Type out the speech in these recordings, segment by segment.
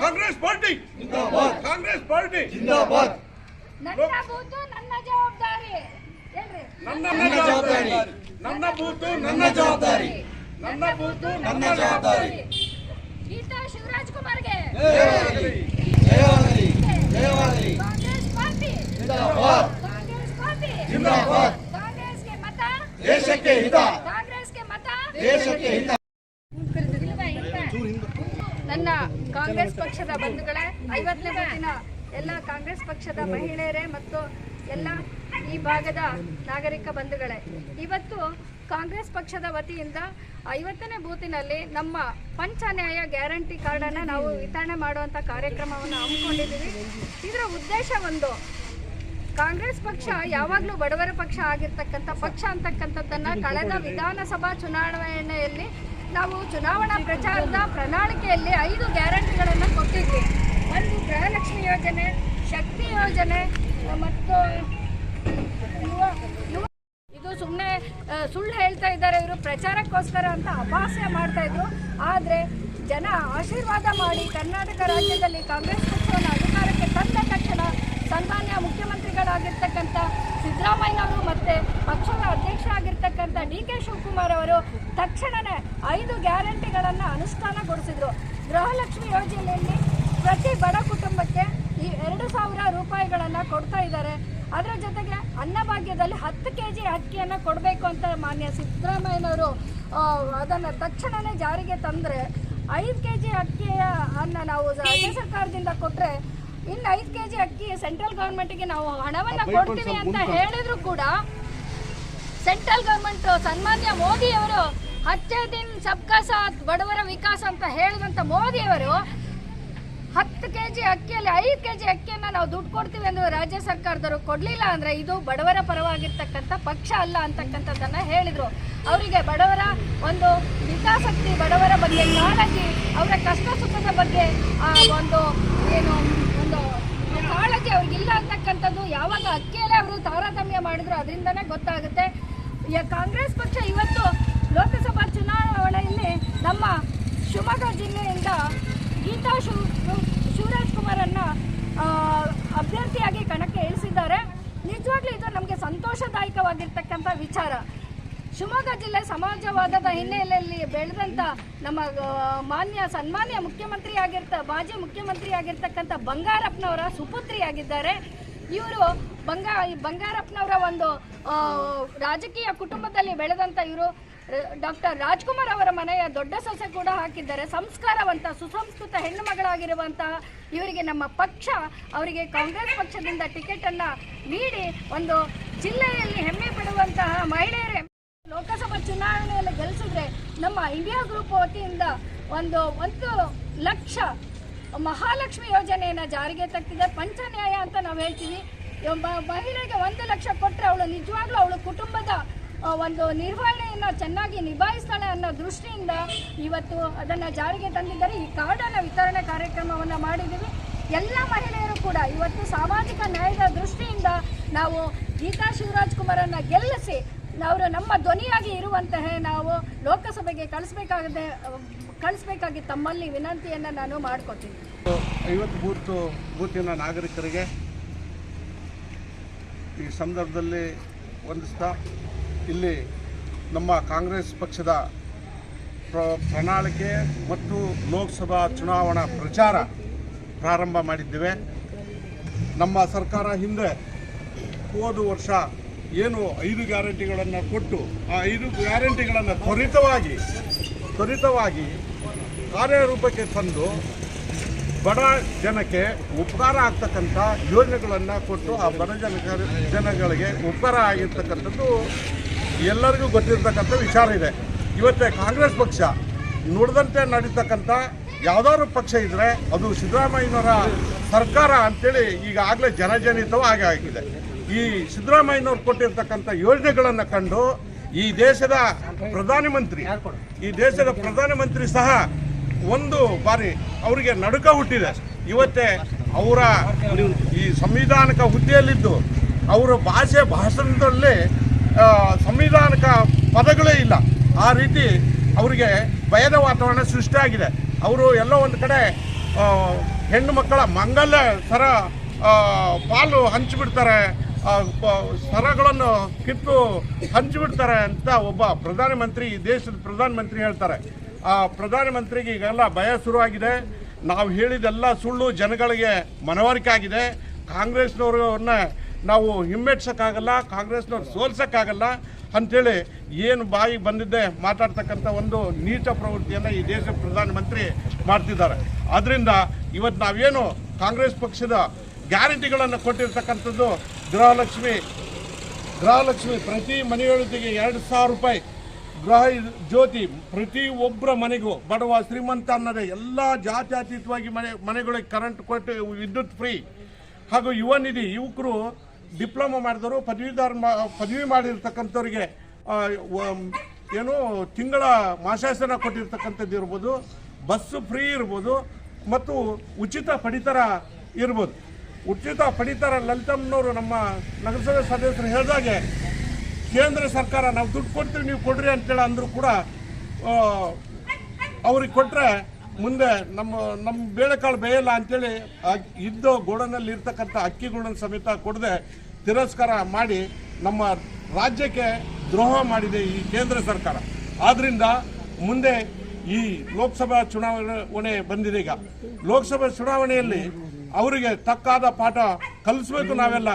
Congress party. Congress party. ನನ್ನ ಬೂತು ನನ್ನ ಜವಾಬ್ದಾರಿ. ಹೇಳ್ರಿ. ನನ್ನ ನನ್ನ ಜವಾಬ್ದಾರಿ. ನನ್ನ ಬೂತು ನನ್ನ ಜವಾಬ್ದಾರಿ. ನನ್ನ ಬೂತು ನನ್ನ ಜವಾಬ್ದಾರಿ. ಗೀತಾ ಶಿವರಾಜ್ ಕುಮಾರ್ಗೆ. ಜಯವಾಗಲಿ. ಕಾಂಗ್ರೆಸ್ ಪಾರ್ಟಿ. ಜಿಂದಾಬಾದ್. ಕಾಂಗ್ರೆಸ್ ಪಾರ್ಟಿ. ಜಿಂದಾಬಾದ್. ಕಾಂಗ್ರೆಸ್ಗೆ ಮತ. ದೇಶಕ್ಕೆ ಹಿತ ಕಾಂಗ್ರೆಸ್ಗೆ ಮತ ದೇಶಕ್ಕೆ ಹಿತ ಇಲ್ವಾ, ಇಲ್ವಾ? ನನ್ನ ಕಾಂಗ್ರೆಸ್ ಪಕ್ಷದ ಬಂಧುಗಳೇ, ಐವತ್ತನೇ ದಿನ ಎಲ್ಲ ಕಾಂಗ್ರೆಸ್ ಪಕ್ಷದ ಮಹಿಳೆಯರೇ ಮತ್ತು ಎಲ್ಲ ಈ ಭಾಗದ ನಾಗರಿಕ ಬಂಧುಗಳೇ. ಇವತ್ತು ಕಾಂಗ್ರೆಸ್ ಪಕ್ಷದ ವತಿಯಿಂದ ಐವತ್ತನೇ ಬೂತಿನಲ್ಲಿ ನಮ್ಮ ಪಂಚನ್ಯಾಯ ಗ್ಯಾರಂಟಿ ಕಾರ್ಡನ್ನು ನಾವು ವಿತರಣೆ ಮಾಡುವಂಥ ಕಾರ್ಯಕ್ರಮವನ್ನು ಹಮ್ಮಿಕೊಂಡಿದ್ದೀವಿ. ಇದರ ಉದ್ದೇಶ ಒಂದು, ಕಾಂಗ್ರೆಸ್ ಪಕ್ಷ ಯಾವಾಗಲೂ ಬಡವರ ಪಕ್ಷ ಆಗಿರ್ತಕ್ಕಂಥ, ಪಕ್ಷ ಅಂತಕ್ಕಂಥದ್ದನ್ನು ಕಳೆದ ವಿಧಾನಸಭಾ ಚುನಾವಣೆಯಲ್ಲಿ ನಾವು ಚುನಾವಣಾ ಪ್ರಚಾರದ ಪ್ರಣಾಳಿಕೆಯಲ್ಲಿ ಐದು ಗ್ಯಾರಂಟಿಗಳನ್ನು ಕೊಟ್ಟಿದ್ವಿ. ಒಂದು ಗೃಹಲಕ್ಷ್ಮಿ ಯೋಜನೆ, ಶಕ್ತಿ ಯೋಜನೆ, ಮತ್ತು ಇದು ಸುಮ್ಮನೆ ಸುಳ್ಳು ಹೇಳ್ತಾ ಇದ್ದಾರೆ. ಇವರು ಪ್ರಚಾರಕ್ಕೋಸ್ಕರ ಅಂತ ಅಪಹಾಸ್ಯ ಮಾಡ್ತಾ ಇದ್ರು. ಆದರೆ ಜನ ಆಶೀರ್ವಾದ ಮಾಡಿ ಕರ್ನಾಟಕ ರಾಜ್ಯದಲ್ಲಿ ಕಾಂಗ್ರೆಸ್ ಪಕ್ಷವನ್ನು ಅಧಿಕಾರಕ್ಕೆ ತಂದ ತಕ್ಷಣ ಸನ್ಮಾನ್ಯ ಮುಖ್ಯಮಂತ್ರಿಗಳಾಗಿರ್ತಕ್ಕಂಥ ಸಿದ್ದರಾಮಯ್ಯನವರು ಮತ್ತು ಪಕ್ಷದ ಅಧ್ಯಕ್ಷ ಆಗಿರ್ತಕ್ಕಂಥ ಡಿ ಕೆ ಶಿವಕುಮಾರ್ ಅವರು ತಕ್ಷಣವೇ ಐದು ಗ್ಯಾರಂಟಿಗಳನ್ನು ಅನುಷ್ಠಾನಗೊಳಿಸಿದರು. ಗೃಹಲಕ್ಷ್ಮಿ ಯೋಜನೆಯಲ್ಲಿ ಪ್ರತಿ ಬಡ ಕುಟುಂಬಕ್ಕೆ ಈ ಎರಡು ಸಾವಿರ ರೂಪಾಯಿಗಳನ್ನು ಕೊಡ್ತಾ ಇದ್ದಾರೆ. ಅದರ ಜೊತೆಗೆ ಅನ್ನಭಾಗ್ಯದಲ್ಲಿ ಹತ್ತು ಕೆ ಜಿ ಅಕ್ಕಿಯನ್ನು ಕೊಡಬೇಕು ಅಂತ ಮಾನ್ಯ ಸಿದ್ದರಾಮಯ್ಯನವರು ಅದನ್ನು ತಕ್ಷಣವೇ ಜಾರಿಗೆ ತಂದರೆ ಐದು ಕೆ ಜಿ ಅಕ್ಕಿಯ ಅನ್ನ ನಾವು ರಾಜ್ಯ ಸರ್ಕಾರದಿಂದ ಕೊಟ್ಟರೆ ಇನ್ನು ಐದು ಕೆ ಜಿ ಅಕ್ಕಿ ಸೆಂಟ್ರಲ್ ಗೌರ್ಮೆಂಟ್ಗೆ ನಾವು ಹಣವನ್ನು ಕೊಡ್ತೀವಿ ಅಂತ ಹೇಳಿದ್ರು ಕೂಡ ಸೆಂಟ್ರಲ್ ಗೌರ್ಮೆಂಟ್ ಸನ್ಮಾನ್ಯ ಮೋದಿಯವರು ಹತ್ತೇ ದಿನ್ ಸಬ್ಕಾ ಸಾಥ್ ಬಡವರ ವಿಕಾಸ ಅಂತ ಹೇಳಿದಂಥ ಮೋದಿಯವರು ಹತ್ತು ಕೆ ಜಿ ಅಕ್ಕಿಯಲ್ಲಿ ಐದು ಕೆ ಜಿ ಅಕ್ಕಿಯನ್ನು ನಾವು ದುಡ್ಡು ಕೊಡ್ತೀವಿ ಎಂದು ರಾಜ್ಯ ಸರ್ಕಾರದವರು ಕೊಡಲಿಲ್ಲ ಅಂದರೆ ಇದು ಬಡವರ ಪರವಾಗಿರ್ತಕ್ಕಂಥ ಪಕ್ಷ ಅಲ್ಲ ಅಂತಕ್ಕಂಥದ್ದನ್ನು ಹೇಳಿದರು. ಅವರಿಗೆ ಬಡವರ ಒಂದು ಹಿತಾಸಕ್ತಿ ಬಡವರ ಬಗ್ಗೆ ಕಾಳಜಿ ಅವರ ಕಷ್ಟ ಸುಖದ ಬಗ್ಗೆ ಆ ಒಂದು ಏನು ಕಾಳಜಿ ಅವ್ರಿಗಿಲ್ಲ ಅಂತಕ್ಕಂಥದ್ದು ಯಾವಾಗ ಅಕ್ಕಿಯಲ್ಲೇ ಅವರು ತಾರತಮ್ಯ ಮಾಡಿದ್ರು ಅದರಿಂದನೇ ಗೊತ್ತಾಗುತ್ತೆ. ಕಾಂಗ್ರೆಸ್ ಪಕ್ಷ ಇವತ್ತು ಲೋಕಸಭಾ ಚುನಾವಣೆಯಲ್ಲಿ ನಮ್ಮ ಶಿವಮೊಗ್ಗ ಜಿಲ್ಲೆಯಿಂದ ಗೀತಾ ಶು ಶಿವರಾಜ್ ಕುಮಾರನ್ನು ಅಭ್ಯರ್ಥಿಯಾಗಿ ಕಣಕ್ಕೆ ಇಳಿಸಿದ್ದಾರೆ. ನಿಜವಾಗ್ಲೂ ಇದು ನಮಗೆ ಸಂತೋಷದಾಯಕವಾಗಿರ್ತಕ್ಕಂಥ ವಿಚಾರ. ಶಿವಮೊಗ್ಗ ಜಿಲ್ಲೆ ಸಮಾಜವಾದದ ಹಿನ್ನೆಲೆಯಲ್ಲಿ ಬೆಳೆದಂಥ ನಮ್ಮ ಮಾನ್ಯ, ಸನ್ಮಾನ್ಯ ಮುಖ್ಯಮಂತ್ರಿ ಆಗಿರ್ತ ಮಾಜಿ ಮುಖ್ಯಮಂತ್ರಿ ಆಗಿರ್ತಕ್ಕಂಥ ಬಂಗಾರಪ್ಪನವರ ಸುಪುತ್ರಿಯಾಗಿದ್ದಾರೆ. ಇವರು ಬಂಗಾ ಬಂಗಾರಪ್ಪನವರ ಒಂದು ರಾಜಕೀಯ ಕುಟುಂಬದಲ್ಲಿ ಬೆಳೆದಂಥ ಇವರು ಡಾಕ್ಟರ್ ರಾಜ್ಕುಮಾರ್ ಅವರ ಮನೆಯ ದೊಡ್ಡ ಸೊಸೆ ಕೂಡ ಹಾಕಿದ್ದಾರೆ. ಸಂಸ್ಕಾರವಂತ, ಸುಸಂಸ್ಕೃತ ಹೆಣ್ಣು ಮಗಳಾಗಿರುವಂತಹ ಇವರಿಗೆ ನಮ್ಮ ಪಕ್ಷ, ಅವರಿಗೆ ಕಾಂಗ್ರೆಸ್ ಪಕ್ಷದಿಂದ ಟಿಕೆಟನ್ನು ನೀಡಿ ಒಂದು ಜಿಲ್ಲೆಯಲ್ಲಿ ಹೆಮ್ಮೆ ಪಡುವಂತಹ ಮಹಿಳೆಯರೇ ಲೋಕಸಭಾ ಚುನಾವಣೆಯಲ್ಲಿ ಗೆಲ್ಲಿಸಿದ್ರೆ ನಮ್ಮ ಇಂಡಿಯಾ ಗ್ರೂಪ್ ವತಿಯಿಂದ ಒಂದು ಒಂದು ಲಕ್ಷ ಮಹಾಲಕ್ಷ್ಮಿ ಯೋಜನೆಯನ್ನು ಜಾರಿಗೆ ತಕ್ತಿದೆ ಪಂಚನ್ಯಾಯ ಅಂತ ನಾವು ಹೇಳ್ತೀವಿ. ಮಹಿಳೆಗೆ ಒಂದು ಲಕ್ಷ ಕೊಟ್ಟರೆ ಅವಳು ನಿಜವಾಗ್ಲೂ ಅವಳು ಕುಟುಂಬದ ಒಂದು ನಿರ್ವಹಣೆಯನ್ನು ಚೆನ್ನಾಗಿ ನಿಭಾಯಿಸ್ತಾಳೆ ಅನ್ನೋ ದೃಷ್ಟಿಯಿಂದ ಇವತ್ತು ಅದನ್ನು ಜಾರಿಗೆ ತಂದಿದ್ದಾರೆ. ಈ ಕಾರ್ಡನ್ನು ವಿತರಣೆ ಕಾರ್ಯಕ್ರಮವನ್ನು ಮಾಡಿದ್ದೀವಿ. ಎಲ್ಲ ಮಹಿಳೆಯರು ಕೂಡ ಇವತ್ತು ಸಾಮಾಜಿಕ ನ್ಯಾಯದ ದೃಷ್ಟಿಯಿಂದ ನಾವು ಗೀತಾ ಶಿವರಾಜ್ ಕುಮಾರನ್ನು ಗೆಲ್ಲಿಸಿ ಅವರು ನಮ್ಮ ಧ್ವನಿಯಾಗಿ ಇರುವಂತಹ ನಾವು ಲೋಕಸಭೆಗೆ ಕಳಿಸ್ಬೇಕಾಗದೆ ಕಳಿಸ್ಬೇಕಾಗಿ ತಮ್ಮಲ್ಲಿ ವಿನಂತಿಯನ್ನು ನಾನು ಮಾಡ್ಕೊತೀನಿ. ಐವತ್ತು ಬೂತು ಬೂತಿನ ನಾಗರಿಕರಿಗೆ ಈ ಸಂದರ್ಭದಲ್ಲಿ ವಂದಿಸ್ತಾ, ಇಲ್ಲಿ ನಮ್ಮ ಕಾಂಗ್ರೆಸ್ ಪಕ್ಷದ ಪ್ರ, ಪ್ರಣಾಳಿಕೆ ಮತ್ತು ಲೋಕಸಭಾ ಚುನಾವಣಾ ಪ್ರಚಾರ ಪ್ರಾರಂಭ ಮಾಡಿದ್ದೇವೆ. ನಮ್ಮ ಸರ್ಕಾರ ಹಿಂದೆ ಹೋದ ವರ್ಷ ಏನು ಐದು ಗ್ಯಾರಂಟಿಗಳನ್ನು ಕೊಟ್ಟು ಆ ಐದು ಗ್ಯಾರಂಟಿಗಳನ್ನು ತ್ವರಿತವಾಗಿ ತ್ವರಿತವಾಗಿ ಕಾರ್ಯರೂಪಕ್ಕೆ ತಂದು ಬಡ ಜನಕ್ಕೆ ಉಪಕಾರ ಆಗ್ತಕ್ಕಂಥ ಯೋಜನೆಗಳನ್ನು ಕೊಟ್ಟು ಆ ಬಡ ಜನ ಜನಗಳಿಗೆ ಉಪಕಾರ ಆಗಿರ್ತಕ್ಕಂಥದ್ದು ಎಲ್ಲರಿಗೂ ಗೊತ್ತಿರ್ತಕ್ಕಂಥ ವಿಚಾರ ಇದೆ. ಇವತ್ತೇ ಕಾಂಗ್ರೆಸ್ ಪಕ್ಷ ನುಡಿದಂತೆ ನಡೀತಕ್ಕಂಥ ಯಾವುದಾದ್ರು ಪಕ್ಷ ಇದ್ದರೆ ಅದು ಸಿದ್ದರಾಮಯ್ಯನವರ ಸರ್ಕಾರ ಅಂತೇಳಿ ಈಗಾಗಲೇ ಜನಜನಿತವೂ ಜನಜನಿತವಾಗಿ ಆಗಿದೆ ಈ ಸಿದ್ದರಾಮಯ್ಯನವ್ರು ಕೊಟ್ಟಿರ್ತಕ್ಕಂಥ ಯೋಜನೆಗಳನ್ನು ಕಂಡು ಈ ದೇಶದ ಪ್ರಧಾನಮಂತ್ರಿ, ಈ ದೇಶದ ಪ್ರಧಾನಮಂತ್ರಿ ಸಹ ಒಂದು ಬಾರಿ ಅವರಿಗೆ ನಡುಕ ಹುಟ್ಟಿದೆ. ಇವತ್ತೇ ಅವರ ಈ ಸಂವಿಧಾನಕ ಹುದ್ದೆಯಲ್ಲಿದ್ದು ಅವರ ಭಾಷೆ ಭಾಷಣದಲ್ಲಿ ಸಂವಿಧಾನಕ ಪದಗಳೇ ಇಲ್ಲ. ಆ ರೀತಿ ಅವರಿಗೆ ಭಯದ ವಾತಾವರಣ ಸೃಷ್ಟಿಯಾಗಿದೆ. ಅವರು ಎಲ್ಲೋ ಒಂದು ಕಡೆ ಹೆಣ್ಣು ಮಕ್ಕಳ ಮಂಗಲ್ಯ ಸರ ಪಾಲು ಹಂಚಿಬಿಡ್ತಾರೆ. ಸರಗಳನ್ನು ಕಿತ್ತು ಹಂಚಿಬಿಡ್ತಾರೆ ಅಂತ ಒಬ್ಬ ಪ್ರಧಾನಮಂತ್ರಿ, ಈ ದೇಶದ ಪ್ರಧಾನಮಂತ್ರಿ ಹೇಳ್ತಾರೆ. ಆ ಪ್ರಧಾನಮಂತ್ರಿಗೆ ಈಗೆಲ್ಲ ಭಯ ಶುರುವಾಗಿದೆ. ನಾವು ಹೇಳಿದೆಲ್ಲ ಸುಳ್ಳು ಜನಗಳಿಗೆ ಮನವರಿಕೆ ಆಗಿದೆ. ಕಾಂಗ್ರೆಸ್ನವ್ರನ್ನ ನಾವು ಹಿಮ್ಮೆಟ್ಸೋಕ್ಕಾಗಲ್ಲ, ಕಾಂಗ್ರೆಸ್ನವ್ರು ಸೋಲ್ಸೋಕ್ಕಾಗಲ್ಲ ಅಂಥೇಳಿ ಏನು ಬಾಯಿ ಬಂದಿದ್ದೆ ಮಾತಾಡ್ತಕ್ಕಂಥ ಒಂದು ನೀಚ ಪ್ರವೃತ್ತಿಯನ್ನು ಈ ದೇಶದ ಪ್ರಧಾನಮಂತ್ರಿ ಮಾಡ್ತಿದ್ದಾರೆ. ಆದ್ದರಿಂದ ಇವತ್ತು ನಾವೇನು ಕಾಂಗ್ರೆಸ್ ಪಕ್ಷದ ಗ್ಯಾರಂಟಿಗಳನ್ನು ಕೊಟ್ಟಿರ್ತಕ್ಕಂಥದ್ದು ಗೃಹಲಕ್ಷ್ಮಿ ಗೃಹಲಕ್ಷ್ಮಿ ಪ್ರತಿ ಮನೆಯೊಳಗೆ ಎರಡು ಸಾವಿರ ರೂಪಾಯಿ. ಗೃಹ ಜ್ಯೋತಿ ಪ್ರತಿ ಒಬ್ಬರ ಮನೆಗೂ, ಬಡವ ಶ್ರೀಮಂತ ಅನ್ನೋದೇ ಎಲ್ಲ ಜಾತ್ಯತೀತವಾಗಿ ಮನೆ, ಮನೆಗಳಿಗೆ ಕರೆಂಟ್ ಕೊಟ್ಟು ವಿದ್ಯುತ್ ಫ್ರೀ ಹಾಗೂ ಯುವ ನಿಧಿ, ಯುವಕರು ಡಿಪ್ಲೊಮಾ ಮಾಡಿದವರು, ಪದವೀಧರ ಪದವಿ ಮಾಡಿರ್ತಕ್ಕಂಥವ್ರಿಗೆ ಏನು ತಿಂಗಳ ಮಾಸಾಸನ ಕೊಟ್ಟಿರ್ತಕ್ಕಂಥದ್ದು ಇರ್ಬೋದು, ಬಸ್ಸು ಫ್ರೀ ಇರ್ಬೋದು, ಮತ್ತು ಉಚಿತ ಪಡಿತರ ಇರ್ಬೋದು. ಉಚಿತ ಪಡಿತರ ಲಲಿತಮ್ಮನವರು ನಮ್ಮ ನಗರಸಭೆ ಸದಸ್ಯರು ಹೇಳಿದಾಗೆ, ಕೇಂದ್ರ ಸರ್ಕಾರ ನಾವು ದುಡ್ಡು ಕೊಡ್ತೀವಿ, ನೀವು ಕೊಡ್ರಿ ಅಂತೇಳಿ ಅಂದರೂ ಕೂಡ ಅವ್ರಿಗೆ ಕೊಟ್ಟರೆ ಮುಂದೆ ನಮ್ಮ ನಮ್ಮ ಬೇಳೆಕಾಳು ಬೇಯಲ್ಲ ಅಂತೇಳಿ ಇದ್ದ ಗೋಡನಲ್ಲಿ ಇರ್ತಕ್ಕಂಥ ಅಕ್ಕಿಗಳನ್ನ ಸಮೇತ ಕೊಡದೆ ತಿರಸ್ಕಾರ ಮಾಡಿ ನಮ್ಮ ರಾಜ್ಯಕ್ಕೆ ದ್ರೋಹ ಮಾಡಿದೆ ಈ ಕೇಂದ್ರ ಸರ್ಕಾರ. ಆದ್ದರಿಂದ ಮುಂದೆ ಈ ಲೋಕಸಭಾ ಚುನಾವಣೆ ಬಂದಿದೆ ಈಗ. ಲೋಕಸಭಾ ಚುನಾವಣೆಯಲ್ಲಿ ಅವರಿಗೆ ತಕ್ಕಾದ ಪಾಠ ಕಲಿಸ್ಬೇಕು ನಾವೆಲ್ಲ.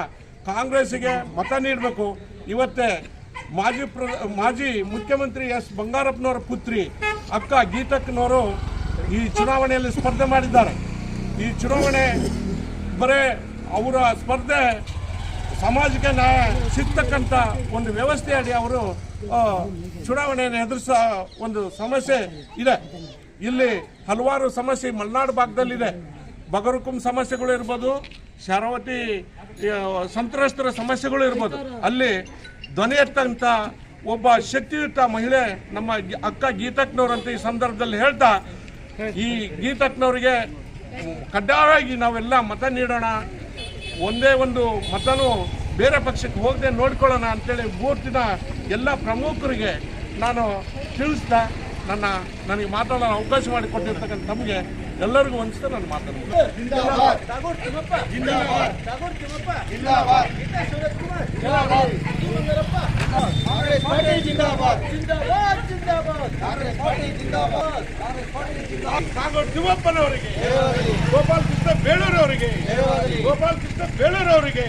ಕಾಂಗ್ರೆಸ್ಸಿಗೆ ಮತ ನೀಡಬೇಕು. ಇವತ್ತೇ ಮಾಜಿ ಪ್ರ, ಮಾಜಿ ಮುಖ್ಯಮಂತ್ರಿ ಎಸ್ ಬಂಗಾರಪ್ಪನವರ ಪುತ್ರಿ ಅಕ್ಕ ಗೀತಕ್ಕನವರು ಈ ಚುನಾವಣೆಯಲ್ಲಿ ಸ್ಪರ್ಧೆ ಮಾಡಿದ್ದಾರೆ. ಈ ಚುನಾವಣೆ ಬರೇ ಅವರ ಸ್ಪರ್ಧೆ ಸಮಾಜಕ್ಕೆ ನ್ಯಾಯ ಸಿಗ್ತಕ್ಕಂಥ ಒಂದು ವ್ಯವಸ್ಥೆ ಅಡಿ ಅವರು ಚುನಾವಣೆಯನ್ನು ಎದುರಿಸೋ ಒಂದು ಸಮಸ್ಯೆ ಇದೆ. ಇಲ್ಲಿ ಹಲವಾರು ಸಮಸ್ಯೆ ಮಲೆನಾಡು ಭಾಗದಲ್ಲಿದೆ. ಬಗರುಕುಂ ಸಮಸ್ಯೆಗಳು ಇರ್ಬೋದು, ಶರಾವತಿ ಸಂತ್ರಸ್ತರ ಸಮಸ್ಯೆಗಳು ಇರ್ಬೋದು. ಅಲ್ಲಿ ಧ್ವನಿ ಎತ್ತಂಥ ಒಬ್ಬ ಶಕ್ತಿಯುತ ಮಹಿಳೆ ನಮ್ಮ ಅಕ್ಕ ಗೀತಕ್ನವ್ರಂತ ಈ ಸಂದರ್ಭದಲ್ಲಿ ಹೇಳ್ತಾ, ಈ ಗೀತಕ್ನವ್ರಿಗೆ ಕಡ್ಡಾಯವಾಗಿ ನಾವೆಲ್ಲ ಮತ ನೀಡೋಣ, ಒಂದೇ ಒಂದು ಮತನೂ ಬೇರೆ ಪಕ್ಷಕ್ಕೆ ಹೋಗದೆ ನೋಡ್ಕೊಳ್ಳೋಣ ಅಂತೇಳಿ ಮೂರ್ತಿನ ಎಲ್ಲ ಪ್ರಮುಖರಿಗೆ ನಾನು ತಿಳಿಸ್ತಾ ನನ್ನ ನನಗೆ ಮಾತಾಡೋ ಅವಕಾಶ ಮಾಡಿಕೊಟ್ಟಿರ್ತಕ್ಕಂಥ ತಮಗೆ ಎಲ್ಲರಿಗೂ ಒಂದ್ಸಲ ನಾನು ಮಾತಾಡ್ತೀನಿ ಗೋಪಾಲ್ ಕೃಷ್ಣ ಬೇಳೂರವರಿಗೆ ಗೋಪಾಲ್ ಕೃಷ್ಣ ಬೇಳೂರವರಿಗೆ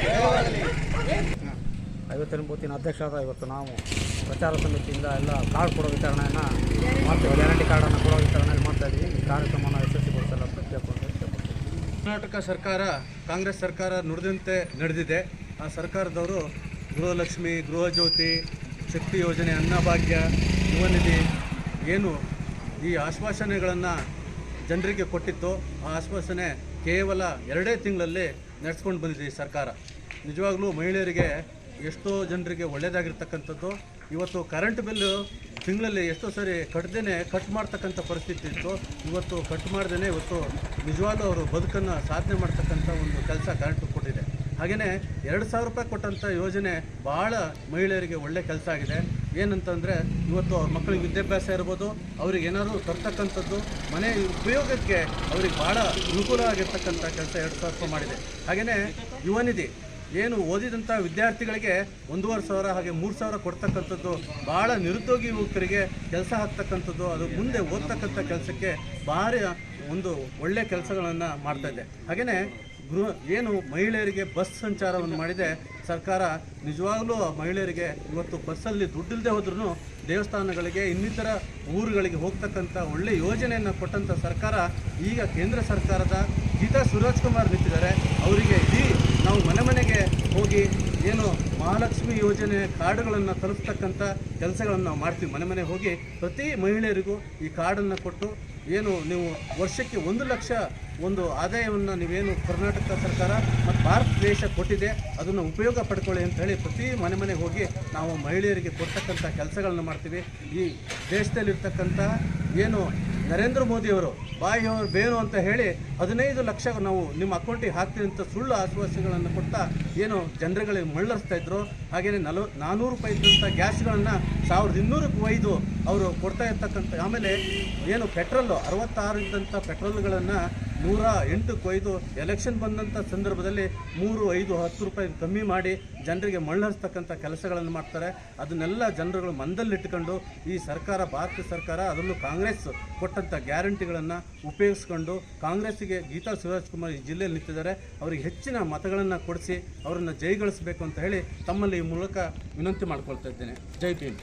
ಐವತ್ತನೇ ಬೂತಿನ ಅಧ್ಯಕ್ಷರಾದ ಇವತ್ತು ನಾವು ಪ್ರಚಾರ ಸಮಿತಿಯಿಂದ ಎಲ್ಲ ಕಾರ್ಡ್ ಕೊಡೋ ವಿತರಣೆಯನ್ನು ಮಾಡ್ತೀವಿ ಗ್ಯಾರಂಟಿ ಕಾರ್ಡನ್ನು ಕೊಡೋ ವಿತರಣೆಯಲ್ಲಿ ಮಾಡ್ತಾ ಇದ್ದೀವಿ. ಈ ಕಾರ್ಯಕ್ರಮವನ್ನು ಯಶಸ್ವಿಗೊಳಿಸಲು ಅಂತ ಕೇಳ್ಕೊಂಡು ಕೇಳ್ಕೊಳ್ತೀವಿ ಕರ್ನಾಟಕ ಸರ್ಕಾರ, ಕಾಂಗ್ರೆಸ್ ಸರ್ಕಾರ ನುಡಿದಂತೆ ನಡೆದಿದೆ. ಆ ಸರ್ಕಾರದವರು ಗೃಹಲಕ್ಷ್ಮಿ, ಗೃಹಜ್ಯೋತಿ, ಶಕ್ತಿ ಯೋಜನೆ, ಅನ್ನಭಾಗ್ಯ, ಯುವನಿಧಿ ಏನು ಈ ಆಶ್ವಾಸನೆಗಳನ್ನು ಜನರಿಗೆ ಕೊಟ್ಟಿತ್ತು. ಆ ಆಶ್ವಾಸನೆ ಕೇವಲ ಎರಡೇ ತಿಂಗಳಲ್ಲಿ ನಡೆಸ್ಕೊಂಡು ಬಂದಿದೆ ಈ ಸರ್ಕಾರ. ನಿಜವಾಗ್ಲೂ ಮಹಿಳೆಯರಿಗೆ ಎಷ್ಟೋ ಜನರಿಗೆ ಒಳ್ಳೆಯದಾಗಿರ್ತಕ್ಕಂಥದ್ದು ಇವತ್ತು ಕರೆಂಟ್ ಬಿಲ್ಲು ತಿಂಗಳಲ್ಲಿ ಎಷ್ಟೋ ಸರಿ ಕಟ್ಟದೇನೆ ಕಟ್ ಮಾಡ್ತಕ್ಕಂಥ ಪರಿಸ್ಥಿತಿ ಇತ್ತು. ಇವತ್ತು ಕಟ್ ಮಾಡ್ದೇ ಇವತ್ತು ನಿಜವಾಗ್ಲೂ ಅವರು ಬದುಕನ್ನು ಸಾಧನೆ ಮಾಡ್ತಕ್ಕಂಥ ಒಂದು ಕೆಲಸ ಕರೆಂಟ್ ಕೊಟ್ಟಿದೆ. ಹಾಗೆಯೇ ಎರಡು ಸಾವಿರ ರೂಪಾಯಿ ಕೊಟ್ಟಂಥ ಯೋಜನೆ ಭಾಳ ಮಹಿಳೆಯರಿಗೆ ಒಳ್ಳೆ ಕೆಲಸ ಆಗಿದೆ. ಏನಂತಂದರೆ ಇವತ್ತು ಅವ್ರ ಮಕ್ಕಳಿಗೆ ವಿದ್ಯಾಭ್ಯಾಸ ಇರ್ಬೋದು, ಅವ್ರಿಗೆ ಏನಾದರೂ ತರ್ತಕ್ಕಂಥದ್ದು, ಮನೆ ಉಪಯೋಗಕ್ಕೆ ಅವ್ರಿಗೆ ಭಾಳ ಅನುಕೂಲ ಆಗಿರ್ತಕ್ಕಂಥ ಕೆಲಸ ಎರಡು ಸಾವಿರ ರೂಪಾಯಿ ಮಾಡಿದೆ. ಹಾಗೆಯೇ ಯುವ ನಿಧಿ. ಏನು ಓದಿದಂಥ ವಿದ್ಯಾರ್ಥಿಗಳಿಗೆ ಒಂದೂವರೆ ಸಾವಿರ ಹಾಗೆ ಮೂರು ಸಾವಿರ ಕೊಡ್ತಕ್ಕಂಥದ್ದು ಭಾಳ ನಿರುದ್ಯೋಗಿ ಯುವಕರಿಗೆ ಕೆಲಸ ಹಾಕ್ತಕ್ಕಂಥದ್ದು ಅದು ಮುಂದೆ ಓದ್ತಕ್ಕಂಥ ಕೆಲಸಕ್ಕೆ ಭಾರಿ ಒಂದು ಒಳ್ಳೆ ಕೆಲಸಗಳನ್ನು ಮಾಡ್ತಾ ಇದೆ. ಹಾಗೆಯೇ ಗೃಹ ಏನು ಮಹಿಳೆಯರಿಗೆ ಬಸ್ ಸಂಚಾರವನ್ನು ಮಾಡಿದೆ. ಸರ್ಕಾರ ನಿಜವಾಗಲೂ ಮಹಿಳೆಯರಿಗೆ ಇವತ್ತು ಬಸ್ಸಲ್ಲಿ ದುಡ್ಡಿಲ್ಲದೆ ಹೋದ್ರೂ ದೇವಸ್ಥಾನಗಳಿಗೆ, ಇನ್ನಿತರ ಊರುಗಳಿಗೆ ಹೋಗ್ತಕ್ಕಂಥ ಒಳ್ಳೆ ಯೋಜನೆಯನ್ನು ಕೊಟ್ಟಂಥ ಸರ್ಕಾರ ಈಗ ಕೇಂದ್ರ ಸರ್ಕಾರದ ಗೀತಾ ಸುರಾಜ್ ಕುಮಾರ್ ನಿಂತಿದ್ದಾರೆ. ಅವರಿಗೆ ಇಡೀ ನಾವು ಮನೆ ಮನೆಗೆ ಹೋಗಿ ಏನು ಮಹಾಲಕ್ಷ್ಮಿ ಯೋಜನೆ ಕಾರ್ಡುಗಳನ್ನು ತಲುಪ್ತಕ್ಕಂಥ ಕೆಲಸಗಳನ್ನು ನಾವು ಮಾಡ್ತೀವಿ. ಮನೆ ಮನೆ ಹೋಗಿ ಪ್ರತಿ ಮಹಿಳೆಯರಿಗೂ ಈ ಕಾರ್ಡನ್ನು ಕೊಟ್ಟು ಏನು ನೀವು ವರ್ಷಕ್ಕೆ ಒಂದು ಲಕ್ಷ ಒಂದು ಆದಾಯವನ್ನು ನೀವೇನು ಕರ್ನಾಟಕ ಸರ್ಕಾರ ಮತ್ತು ಭಾರತ ದೇಶ ಕೊಟ್ಟಿದೆ, ಅದನ್ನು ಉಪಯೋಗ ಪಡ್ಕೊಳ್ಳಿ ಅಂತ ಹೇಳಿ ಪ್ರತಿ ಮನೆ ಮನೆಗೆ ಹೋಗಿ ನಾವು ಮಹಿಳೆಯರಿಗೆ ಕೊಡ್ತಕ್ಕಂಥ ಕೆಲಸಗಳನ್ನು ಮಾಡ್ತೀವಿ. ಈ ದೇಶದಲ್ಲಿರ್ತಕ್ಕಂಥ ಏನು ನರೇಂದ್ರ ಮೋದಿಯವರು ಬಾಯಿಯವರು ಬೇನು ಅಂತ ಹೇಳಿ ಹದಿನೈದು ಲಕ್ಷ ನಾವು ನಿಮ್ಮ ಅಕೌಂಟಿಗೆ ಹಾಕ್ತೀವಿ ಅಂತ ಸುಳ್ಳು ಆಶ್ವಾಸಗಳನ್ನು ಕೊಡ್ತಾ ಏನು ಜನರುಗಳಿಗೆ ಮಳ್ಳರಿಸ್ತಾ ಇದ್ರು. ಹಾಗೆಯೇ ನಲ್ವ ನಾನ್ನೂರು ರೂಪಾಯಿ ಇದ್ದಂಥ ಗ್ಯಾಸ್ಗಳನ್ನು ಸಾವಿರದ ಇನ್ನೂರಕ್ಕೆ ಒಯ್ದು ಅವರು ಕೊಡ್ತಾ ಇರ್ತಕ್ಕಂಥ, ಆಮೇಲೆ ಏನು ಪೆಟ್ರೋಲು, ಅರವತ್ತಾರು ಇದ್ದಂಥ ಪೆಟ್ರೋಲ್ಗಳನ್ನು ನೂರ ಎಂಟು ಕೊಯ್ದು ಎಲೆಕ್ಷನ್ ಬಂದಂಥ ಸಂದರ್ಭದಲ್ಲಿ ಮೂರು, ಐದು, ಹತ್ತು ರೂಪಾಯಿ ಕಮ್ಮಿ ಮಾಡಿ ಜನರಿಗೆ ಮಣ್ಣರಿಸ್ತಕ್ಕಂಥ ಕೆಲಸಗಳನ್ನು ಮಾಡ್ತಾರೆ. ಅದನ್ನೆಲ್ಲ ಜನರುಗಳು ಮಂದಲ್ಲಿಟ್ಟುಕೊಂಡು ಈ ಸರ್ಕಾರ, ಭಾರತ ಸರ್ಕಾರ ಅದರಲ್ಲೂ ಕಾಂಗ್ರೆಸ್ ಕೊಟ್ಟಂಥ ಗ್ಯಾರಂಟಿಗಳನ್ನು ಉಪಯೋಗಿಸ್ಕೊಂಡು ಕಾಂಗ್ರೆಸ್ಸಿಗೆ ಗೀತಾ ಶಿವರಾಜ್ ಕುಮಾರ್ ಈ ಜಿಲ್ಲೆಯಲ್ಲಿ ನಿಂತಿದ್ದಾರೆ. ಅವರಿಗೆ ಹೆಚ್ಚಿನ ಮತಗಳನ್ನು ಕೊಡಿಸಿ ಅವರನ್ನು ಜೈಗಳಿಸಬೇಕು ಅಂತ ಹೇಳಿ ತಮ್ಮಲ್ಲಿ ಈ ಮೂಲಕ ವಿನಂತಿ ಮಾಡ್ಕೊಳ್ತಾ ಇದ್ದೇನೆ. ಜೈ ಭೀಮ್.